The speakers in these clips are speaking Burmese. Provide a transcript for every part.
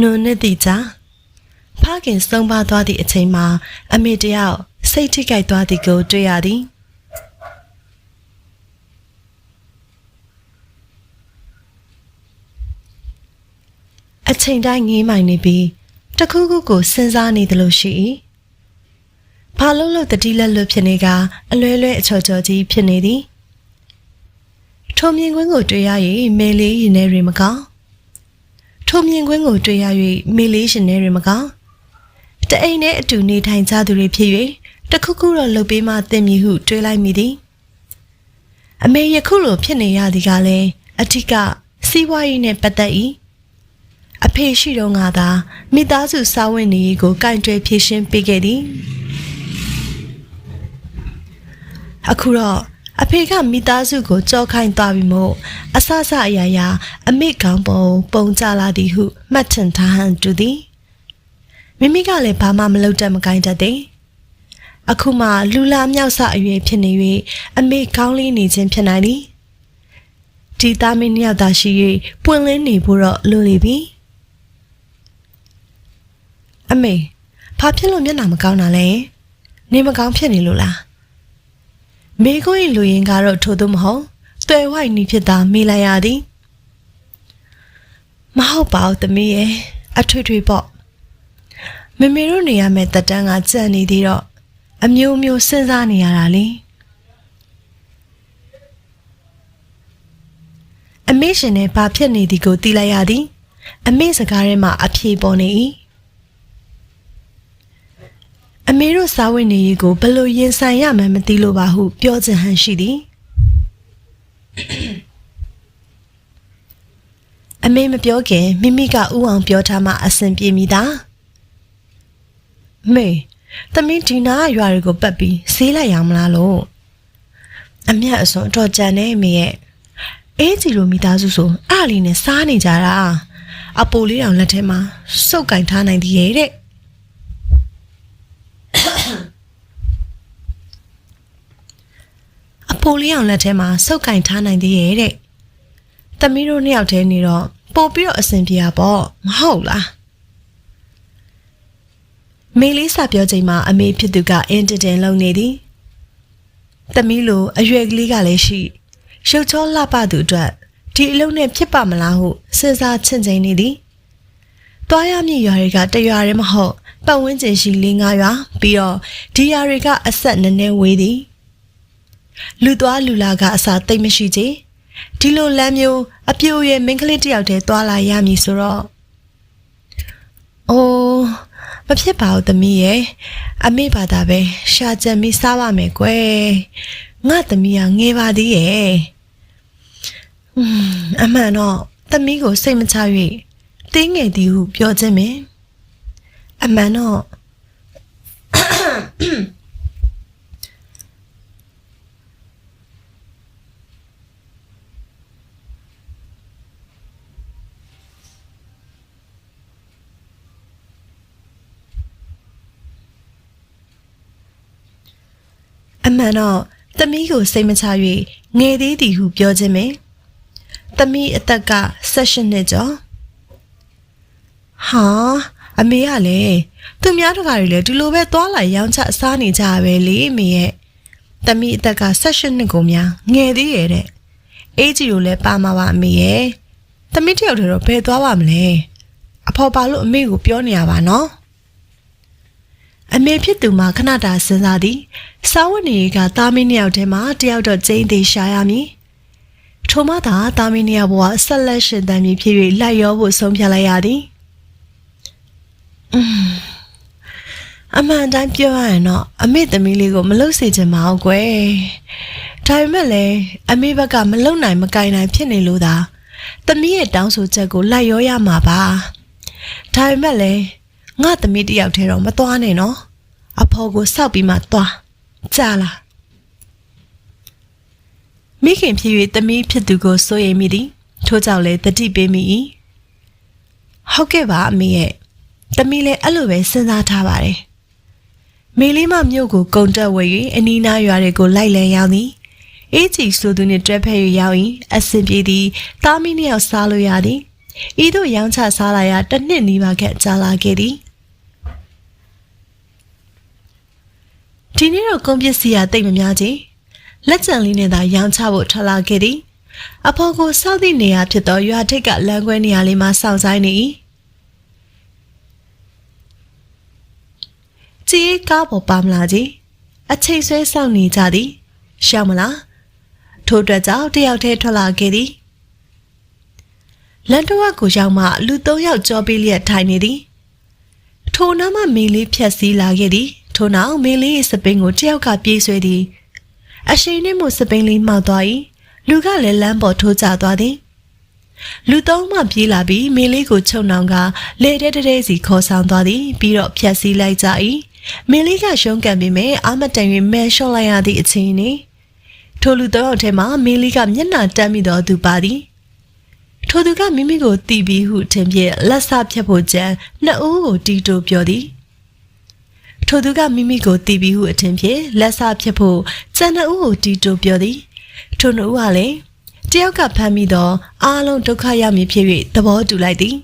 နွန်နှစ်တိကြာဖခင်ဆုံးပါသွားသည့်အချိန်မှာ အမေတယောက်စိတ်ထိခိုက်သွားသည်ကို တွေ့ရသည်အချိန်တိုင်းငေးမိုင်နေပြီးတခုခုကိုစဉ်းစားနေသလိုရှိ၏ဘာလို့လို့တတိလက်လွတ်ဖြစ်နေကအလွဲလွဲအချော်ချော်ကြီးဖြစ်နေသည်ထိုမြင်ကွင်းကိုတွေ့ရ၍မေလေးရင်ထဲတွင်မကောင်း ထိုမြင်ကွင်းကိုတွေ့ရ၍မေလေးရှင်ထဲတွင်မကောင်းတအိမ်နဲ့အတူနေထိုင်ကြသူတွေဖြစ်၍တခုခုတော့လှုပ်ပေးမှသင်မည်ဟုတွေးလိုက်မိသည်အမေယခုလိုဖြစ်နေရသည်ကလည်းအထက်ကစီးပွားရေးနဲ့ပတ်သက်၏အဖေရှိတော့ငါသာမိသားစုစာဝင်နေရေးကိုကင်တွယ်ဖြည့်ရှင်းပေးခဲ့သည်အခုတော့ အဖေကမိသားစုကိုကြောခိုင်းသွားပြီမို့အဆအဆအရာရာအမိကောင်းပုံပုံကြလာသည်ဟုမှတ်ထင်ထားဟန်တူသည်မိမိကလည်းဘာမှမလုပ်တတ်မကိုင်းတတ်သည်အခုမှလူလာမြောက်ဆအရွယ်ဖြစ်နေ၍အမေကောင်းလေးနေခြင်းဖြစ်နိုင်သည်ဒီသားမင်းနှစ်ယောက်သာရှိ၍ပွင့်လင်းနေဖို့တော့လိုလေပြီအမေဘာဖြစ်လို့မျက်နှာမကောင်းတာလဲနေမကောင်းဖြစ်နေလို့လား မေကိုရင်လူရင်ကတော့ထို့သို့မဟုတ်တွေ့ဝိုက်နေဖြစ်တာမေးလိုက်ရသည်မဟုတ်ပါဘူးသမီးရဲ့အထွေထွေပေါ့မမေတို့နေရမယ့်တက်တန်းကကြံ့နေသေးတော့အမျိုးမျိုးစဉ်းစားနေရတာလေအမေရှင်နဲ့ဘာဖြစ်နေသည်ကိုသိလိုက်ရသည် အမေစကားထဲမှာအဖြေပေါ်နေ၏အ မေတို့စားဝတ်နေရေးကိုဘယ်လိုရင်ဆိုင်ရမှန်းမသိလို့ပါဟုပြောချင်ဟန်ရှိသည်အမေမပြောခင်မိမိကဥအောင်ပြောထားမှအဆင်ပြေမိသားမေသမီးဒီနာရွာတွေကိုပတ်ပြီးဆေးလိုက်ရမလားလို့အမျက်အစွန်အတော်ကြံနေမေရဲ့အေးကြီးလိုမိသားစုဆိုအားလေးနဲ့စားနေကြတာအပိုလေးတောင်လက်ထဲမှာစုပ်ကင်ထားနိုင်သေးရဲ့တဲ့အ ပိုလေးအောင်လက်ထဲမှာစုပ်ကင်ထားနိုင်သေးရဲ့တဲ့သမီးတို့နှစ်ယောက်တည်းနေတော့ပို့ပြီးတော့အဆင်ပြေတာပေါ့မဟုတ်လားမေလေးစာပြောချိန်မှာအမေဖြစ်သူကအင်တတင်လုံနေသည်။တမီးလိုအရွယ်ကလေးကလည်းရှိရုပ်ချောလှပသူအတွက်ဒီအလုံးနဲ့ဖြစ်ပါမလားဟုစဉ်းစားချင့်ချိန်နေသည်။တွားရမည့်ရွာတွေကတရွာရဲမဟုတ်ပတ်ဝန်းကျင်ရှိ၄၅ရွာပြီးတော့ဒီရွာတွေကအဆက်နည်းနည်းဝေးသည်။ လူသွားလူလာကအစာတိတ်မရှိချေဒီလိုလမ်းမျိုးအပြိုရဲ့မင်းကလေးတစ်ယောက်တည်းတွားလာရမည်ဆိုတော့အိုးမဖြစ်ပါဘူးသမီးရဲ့အမေဘာသာပဲရှာကြံပြီးစားပါမယ်ကွယ်ငါသမီးကငေးပါသေးရဲ့อืมအမှန်တော့သမီးကိုစိတ်မချ၍တင်းငယ်သည်ဟုပြောခြင်းပင်အမှန်တော့ န်တော့သမီးကိုစိတ်မချ၍ငယ်သေးသည်ဟုပြောခြင်းပင်သမီးအသက်က16နှစ်ကျော်ဟာအမေကလည်းသူများတကာတွေလည်းဒီလိုပဲသွားလာရောင်းချစားနေကြပဲလေအမေရဲ့သမီးအသက်က16နှစ်ကိုများငယ်သေးရဲ့တဲ့အေးကြီးကိုလည်းပါမှာပါအမေရဲ့သမီးတယောက်တည်းတော့ဘယ်သွားပါမလဲအဖေါ်ပါလို့အမေကိုပြောနေရပါနော် အမေဖြစ်သူမှာခဏတာစဉ်းစားသည်စာဝတ်နေကသားမင်းနှစ်ယောက်ထဲမှာတယောက်တော့ကျင်းသေးရှာရမည်ထို့မှသာသားမင်းနှစ်ယောက်ဘဝဆက်လက်ရှင်သန်မည်ဖြစ်၍လိုက်ရောဖို့ဆုံးဖြတ်လိုက်ရသည်အင်းအမှန်တိုင်းပြောရရင်တော့အမေသမီးလေးကိုမလုစေချင်ပါဘူးကွယ်ဒါပေမဲ့လည်းအမေဘက်ကမလုံနိုင်မကင်နိုင်ဖြစ်နေလို့သာသမီးရဲ့တောင်းဆိုချက်ကိုလိုက်ရောရမှာပါဒါပေမဲ့လည်း ငါသမီးတယောက်တည်းတော့မသွားနဲ့နော်အဖေါ်ကိုစောက်ပြီးမှသွားကြာလားမိခင်ဖြစ်၍သမီးဖြစ်သူကိုစိုးရိမ်မိသည်ထို့ကြောင့်လည်းတတိပေးမိ၏ဟုတ်ကဲ့ပါအမေရဲ့သမီးလည်းအဲ့လိုပဲစဉ်းစားထားပါတယ်မေလေးမမြို့ကိုကုံတက်ဝေ၍အနီးနားရွာတွေကိုလိုက်လံရောက်သည်အေးချီဆိုသူနှင့်တွဲဖက်၍ရောက်၏အဆင်ပြေသည်တာမီနှစ်ယောက်စားလို့ရသည်ဤသို့ရောင်းချစားလာရတစ်နှစ်နီးပါးခန့်ကြာလာခဲ့သည် ဒီနေ့တော့ကုန်ပစ္စည်းရတိတ်မများချင်းလက်ကျန်လေးနဲ့သာရောင်းချဖို့ထွက်လာခဲ့သည်အဖေကိုစောက်သည့်နေရာဖြစ်သောရွာထိပ်ကလမ်းခွဲနေရာလေးမှာစောင့်ဆိုင်နေ၏ကြည်ကားပေါ်ပါမလားကြီးအချိန်ဆွဲစောင့်နေကြသည်ရှောက်မလားထို့အတွက်ကြောင့်တယောက်တည်းထွက်လာခဲ့သည်လန်တော့ကိုရောက်မှလူသုံးယောက်ကြောပေးလျက်ထိုင်နေသည်ထိုနားမှမေလေးဖြတ်စည်းလာခဲ့သည် ထို့နောက်မေလေးရဲ့စပင်းကိုတယောက်ကပြေးဆွဲသည်အရှိန်နဲ့မို့စပင်းလေးမှောက်သွား၏လူကလည်းလမ်းပေါ်ထိုးကျသွားသည်လူသုံးမှပြေးလာပြီးမေလေးကိုချုံနှောင်ကလေတဲတဲစီခေါ်ဆောင်သွားသည်ပြီးတော့ဖြတ်စည်းလိုက်ကြ၏မေလေးကရှုံးကန်ပြီးမဲ့အာမတန်၍မဲလျှော့လိုက်ရသည့်အချိန်နီထိုလူသုံးယောက်ထဲမှာမေလေးကမျက်နှာတက်မိတော်သူပါသည်ထိုသူကမိမိကိုတီးပြီးဟုထင်ဖြင့်လက်ဆဖြတ်ဖို့ကြံနှစ်ဦးကိုတီးတိုးပြောသည် ထိုသူကမိမိကိုတီးပြီးဟုအထင်ဖြင့်လက်ဆဖြတ်ဖို့ကြံနှစ်ဦးကိုတီးတိုးပြောသည်ထိုနှစ်ဦးကလည်းတယောက်ကဖမ်းမိတော့အားလုံးဒုက္ခရောက်မည်ဖြစ်၍သဘောတူလိုက်သည်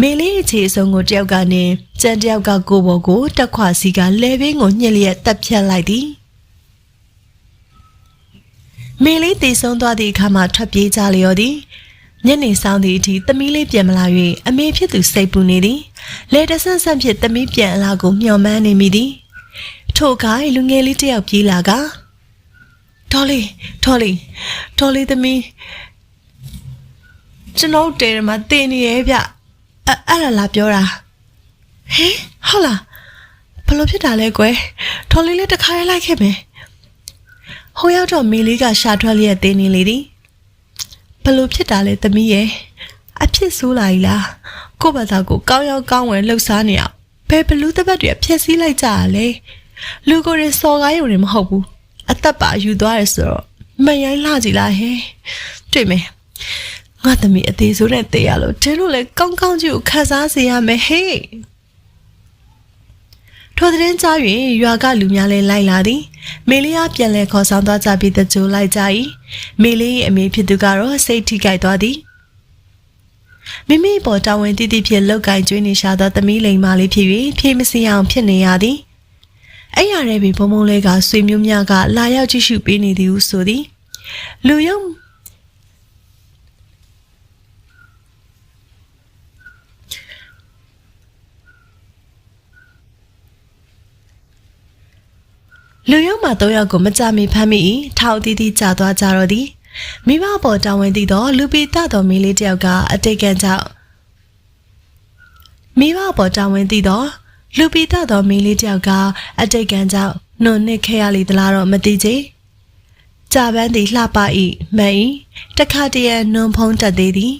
မေလေးအခြေအစုံကိုတယောက်ကနေကြံတယောက်ကကိုဘော်ကိုတက်ခွာစီကလဲဘင်းကိုညှစ်လျက်တက်ဖြတ်လိုက်သည်မေလေးတည်ဆုံးသွားသည့်အခါမှာထွက်ပြေးကြလျော်သည်ညနေဆောင်သည့်အထိသမီးလေးပြန်မလာ၍အမေဖြစ်သူစိတ်ပူနေသည် လေတဆန့်ဆန့်ဖြင့်သမီးပြန်အလာကိုမျှော်မှန်းနေမိသည်ထို့ခိုင်လူငယ်လေးတစ်ယောက်ပြေးလာကဒေါ်လေးဒေါ်လေးဒေါ်လေးသမီးကျွန်တော်တဲရမှာတင်နေရဲ့ဗျအဲ့အဲ့ဒါလာပြောတာဟဲဟုတ်လားဘလို့ဖြစ်တာလဲကွယ်ဒေါ်လေးလည်းတခါရလိုက်ခဲ့မယ်ဟိုရောက်တော့မေလေးကရှာထွက်လျက်တင်းနေလေသည်ဘလို့ဖြစ်တာလဲသမီးရဲ့အ ဖြစ်ဆိုးလာ ਈ လားကိုယ့်ဘာသာကိုကောင်းရောက်ကောင်းဝင်လှုပ်ရှားနေအောင်ဘယ်ဘလူးတပတ်တွေဖျက်ဆီးလိုက်ကြရလဲလူကိုယ်တွေစော်ကားရုံနဲ့မဟုတ်ဘူးအသက်ပါယူသွားရဆိုတော့မယိုင်းလှကြည်လားဟဲ့တွေ့မယ်ငါသမီးအသေးဆိုးတဲ့တေးရလို့တင်းတို့လည်းကောင်းကောင်းကြီးကိုခန်းစားစေရမယ်ဟေးထိုတဲ့ကြား၍ရွာကလူများလည်းလိုက်လာသည်မေလေးအားပြန်လဲခေါ်ဆောင်သွားကြပြီးတကြိုလိုက်ကြ၏မေလေး၏အမေဖြစ်သူကတော့စိတ်ထိကြိုက်သွားသည် မိမိပေါ်တာဝန်တည်တည်ဖြင့်လောက်ကင်ကျွေးနေရှာသောသမီးလိန်မလေးဖြစ်၍ဖြေမစင်အောင်ဖြစ်နေရသည်အဲ့ရတဲ့ပြီဘုံဘုံလေးကဆွေမျိုးများကလာရောက်ကြည့်ရှုပေးနေသည်ဟုဆိုသည်လူယုံလူယုံမှာတော့ယောက်ကိုမကြမီဖမ်းမိ၏ထောက်တီးတီးကြာသွားကြတော့သည် မိဘပေါ်တာဝန်တည်သောလူပိတတော်မီလေးတယောက်ကအတိတ်ကကြောင့်မိဘပေါ်တာဝန်တည်သောလူပိတတော်မီလေးတယောက်ကအတိတ်ကကြောင့်နှုတ်နစ်ခဲ့ရလေသလားတော့မသိချေကြာပန်းသည်လှပ၏မှန်၏တခါတည်းနွန်ဖုံးတက်သေးသည်